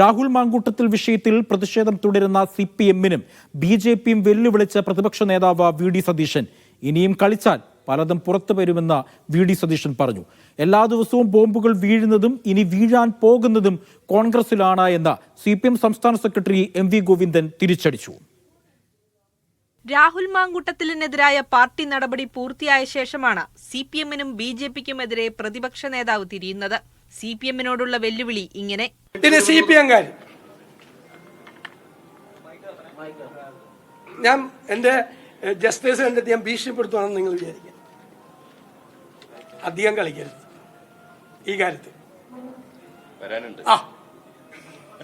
രാഹുൽ മാങ്കൂട്ടത്തിൽ വിഷയത്തിൽ പ്രതിഷേധം തുടരുന്ന സി പി എമ്മിനും ബി ജെ പിയും വെല്ലുവിളിച്ച പ്രതിപക്ഷ നേതാവ് വി ഡി സതീശൻ. ഇനിയും കളിച്ചാൽ പലതും പുറത്തു വരുമെന്ന് വി ഡി സതീശൻ പറഞ്ഞു. എല്ലാ ദിവസവും ബോംബുകൾ വീഴുന്നതും ഇനി വീഴാൻ പോകുന്നതും കോൺഗ്രസിലാണ് എന്ന് സി പി എം സംസ്ഥാന സെക്രട്ടറി എം വി ഗോവിന്ദൻ തിരിച്ചടിച്ചു. രാഹുൽ മാങ്കൂട്ടത്തിലിനെതിരായ പാർട്ടി നടപടി പൂർത്തിയായ ശേഷമാണ് സി പി എമ്മിനും ബി ജെ പിക്കുമെതിരെ പ്രതിപക്ഷ നേതാവ് തിരിയുന്നത്. സി പി എമ്മിനോടുള്ള വെല്ലുവിളി ഇങ്ങനെ. ഇനി സി പി എംകാർ ഞാൻ എന്റെ ജസ്റ്റിസ് കണ്ടെത്തി ഞാൻ ഭീഷണിപ്പെടുത്തുവാണെന്ന് നിങ്ങൾ വിചാരിക്കുക അധികം കളിക്കരുത്. ഈ കാര്യത്തിൽ. ആ.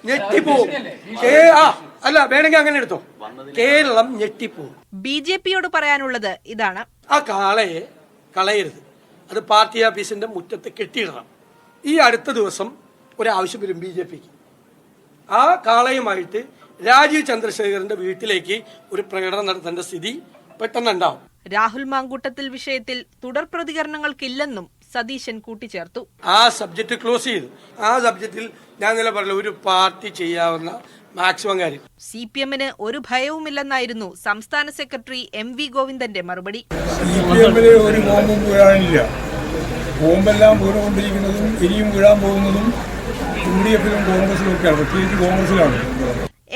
ഞെട്ടിപ്പോവും. കേ- ആ അല്ല വേണമെങ്കിൽ അങ്ങനെ എടുത്തോ. കേരളം ഞെട്ടിപ്പോവും. ബി ജെ പിയോട് പറയാനുള്ളത് ഇതാണ്. ആ കാളയെ കളയരുത്. അത് പാർട്ടി ഓഫീസിന്റെ മുറ്റത്ത് കെട്ടിയിടണം. ഈ അടുത്ത ദിവസം ഒരാവശ്യം വരും ബി ജെ പിക്ക്. ആ കാളയുമായിട്ട് രാജീവ് ചന്ദ്രശേഖരന്റെ വീട്ടിലേക്ക് ഒരു പ്രകടനം നടത്തേണ്ട സ്ഥിതി പെട്ടെന്നുണ്ടാവും. രാഹുൽ മാങ്കൂട്ടത്തിൽ വിഷയത്തിൽ തുടർ പ്രതികരണങ്ങൾക്കില്ലെന്നും സതീശൻ കൂട്ടിച്ചേർത്തു. ആ സബ്ജക്ട് ക്ലോസ് ചെയ്തു. ആ സബ്ജക്റ്റിൽ ഞാൻ നില പറഞ്ഞു ഒരു പാർട്ടി ചെയ്യാവുന്ന മാക്സിമം കാര്യം. സി പി എമ്മിന് ഒരു ഭയവുമില്ലെന്നായിരുന്നു സംസ്ഥാന സെക്രട്ടറി എം വി ഗോവിന്ദന്റെ മറുപടി. സി പി എമ്മിന് ഒരു ബോംബും ബോംബെല്ലാം വീണുകൊണ്ടിരിക്കുന്നതും ഇനിയും വീഴാൻ പോകുന്നതും യു ഡി എഫിലും കോൺഗ്രസിലും ഒക്കെയാണ്. പ്രത്യേകിച്ച് കോൺഗ്രസിലാണ്.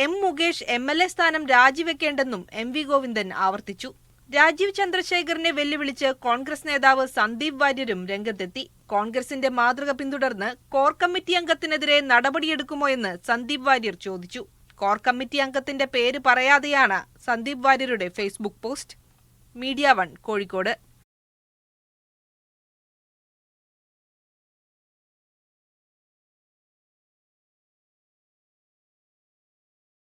M Mukesh M L A സ്ഥാനം രാജിവെക്കേണ്ടെന്നും എം വി ഗോവിന്ദൻ ആവർത്തിച്ചു. രാജീവ് ചന്ദ്രശേഖറിനെ വെല്ലുവിളിച്ച് കോൺഗ്രസ് നേതാവ് സന്ദീപ് വാര്യരും രംഗത്തെത്തി. കോൺഗ്രസിന്റെ മാതൃക പിന്തുടർന്ന് കോർ കമ്മിറ്റി അംഗത്തിനെതിരെ നടപടിയെടുക്കുമോ എന്ന് സന്ദീപ് വാര്യർ ചോദിച്ചു. കോർ കമ്മിറ്റി അംഗത്തിന്റെ പേര് പറയാതെയാണ് സന്ദീപ് വാര്യരുടെ Facebook post. Media One Kozhikode.